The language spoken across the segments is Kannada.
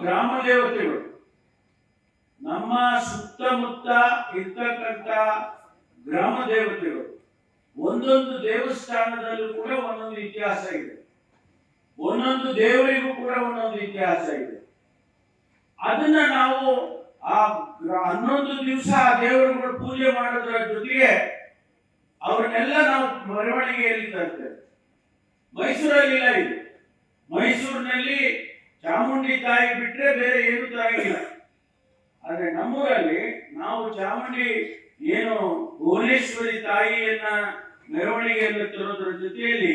ಗ್ರಾಮ ದೇವತೆಗಳು. ನಮ್ಮ ಸುತ್ತಮುತ್ತ ಇರ್ತಕ್ಕಂಥ ಗ್ರಾಮ ದೇವತೆಗಳು. ಒಂದೊಂದು ದೇವಸ್ಥಾನದಲ್ಲೂ ಕೂಡ ಒಂದೊಂದು ಇತಿಹಾಸ ಇದೆ. ಒಂದೊಂದು ದೇವರಿಗೂ ಕೂಡ ಒಂದೊಂದು ಇತಿಹಾಸ ಇದೆ. ಅದನ್ನ ನಾವು ಆ ಹನ್ನೊಂದು ದಿವಸ ಆ ದೇವರುಗಳು ಪೂಜೆ ಮಾಡೋದ್ರ ಜೊತೆಗೆ ಅವ್ರನ್ನೆಲ್ಲ ನಾವು ಮೆರವಣಿಗೆಯಲ್ಲಿ ತರ್ತೇವೆ. ಮೈಸೂರಲ್ಲಿ ಇಲ್ಲ ಇದು. ಮೈಸೂರಿನಲ್ಲಿ ಚಾಮುಂಡಿ ತಾಯಿ ಬಿಟ್ರೆ ಬೇರೆ ಏನು ತಾಯಿ ಇಲ್ಲ ಆದ್ರೆ ನಮ್ಮೂರಲ್ಲಿ ನಾವು ಚಾಮುಂಡಿ ಏನು ಭುವನೇಶ್ವರಿ ತಾಯಿಯನ್ನ ಮೆರವಣಿಗೆಯನ್ನು ತರೋದ್ರ ಜೊತೆಯಲ್ಲಿ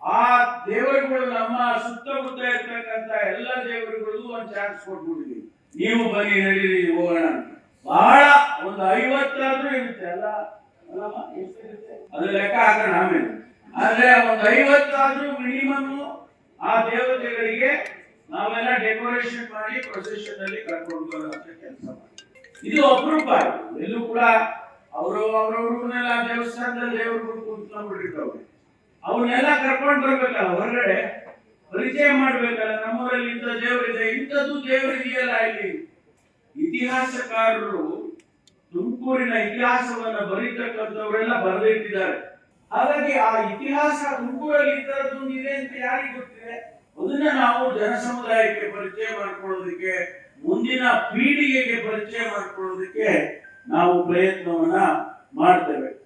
ಆ ದೇವರುಗಳು ನಮ್ಮ ಸುತ್ತಮುತ್ತ ಇರ್ತಕ್ಕಂಥ ಎಲ್ಲ ದೇವರುಗಳಿಗೂ ಒಂದು ಚಾನ್ಸ್ ಕೊಟ್ಬಿಟ್ಟಿದ್ದೀವಿ ನೀವು ಬನ್ನಿ, ನಡೀರಿ, ಹೋಗೋಣ ಬಹಳ ಒಂದು ಐವತ್ತಾದ್ರೂ ಇರುತ್ತೆ ಅಲ್ಲ? ಅದು ಲೆಕ್ಕ ಹಾಕೋಣ ಆಮೇಲೆ. ಆದ್ರೆ ಒಂದು ಐವತ್ತಾದ್ರೂ ಮಿನಿಮಮ್ ಆ ದೇವತೆಗಳಿಗೆ ನಾವೆಲ್ಲ ಡೆಕೋರೇಷನ್ ಮಾಡಿ ಪ್ರೊಸೆಷನ್ ಅಲ್ಲಿ ಕರ್ಕೊಂಡು ಬರುವಂತ ಕೆಲಸ ಮಾಡಿ ಇದು ಅಪರೂಪ. ಎಲ್ಲೂ ಕೂಡ ಅವರು ಅವ್ರವ್ರನ್ನೆಲ್ಲ ದೇವಸ್ಥಾನದಲ್ಲಿ ದೇವರು ಕೂತ್ಕೊಂಡ್ಬಿಟ್ಟಿರ್ತಾವೆ ಅವನ್ನೆಲ್ಲ ಕರ್ಕೊಂಡು ಬರ್ಬೇಕಲ್ಲ ಹೊರಗಡೆ. ಪರಿಚಯ ಮಾಡ್ಬೇಕಲ್ಲ ನಮ್ಮೂರಲ್ಲಿ ಇಂಥ ದೇವರಿದೆ. ಇಂಥದ್ದು ದೇವರಿದೆಯಲ್ಲ ಇಲ್ಲಿ. ಇತಿಹಾಸಕಾರರು ತುಮಕೂರಿನ ಇತಿಹಾಸವನ್ನ ಬರೀತಕ್ಕಂಥವರೆಲ್ಲ ಬರೆದಿಟ್ಟಿದ್ದಾರೆ. ಹಾಗಾಗಿ ಆ ಇತಿಹಾಸ ತುಮಕೂರಲ್ಲಿ ಈ ಇದೆ ಅಂತ ಯಾರಿಗೆ ಗೊತ್ತಿದೆ? ಅದನ್ನ ನಾವು ಜನ ಸಮುದಾಯಕ್ಕೆ ಪರಿಚಯ ಮಾಡಿಕೊಳ್ಳೋದಕ್ಕೆ ಮುಂದಿನ ಪೀಳಿಗೆಗೆ ಪರಿಚಯ ಮಾಡಿಕೊಳ್ಳೋದಕ್ಕೆ ನಾವು ಪ್ರಯತ್ನವನ್ನ ಮಾಡ್ತೇವೆ.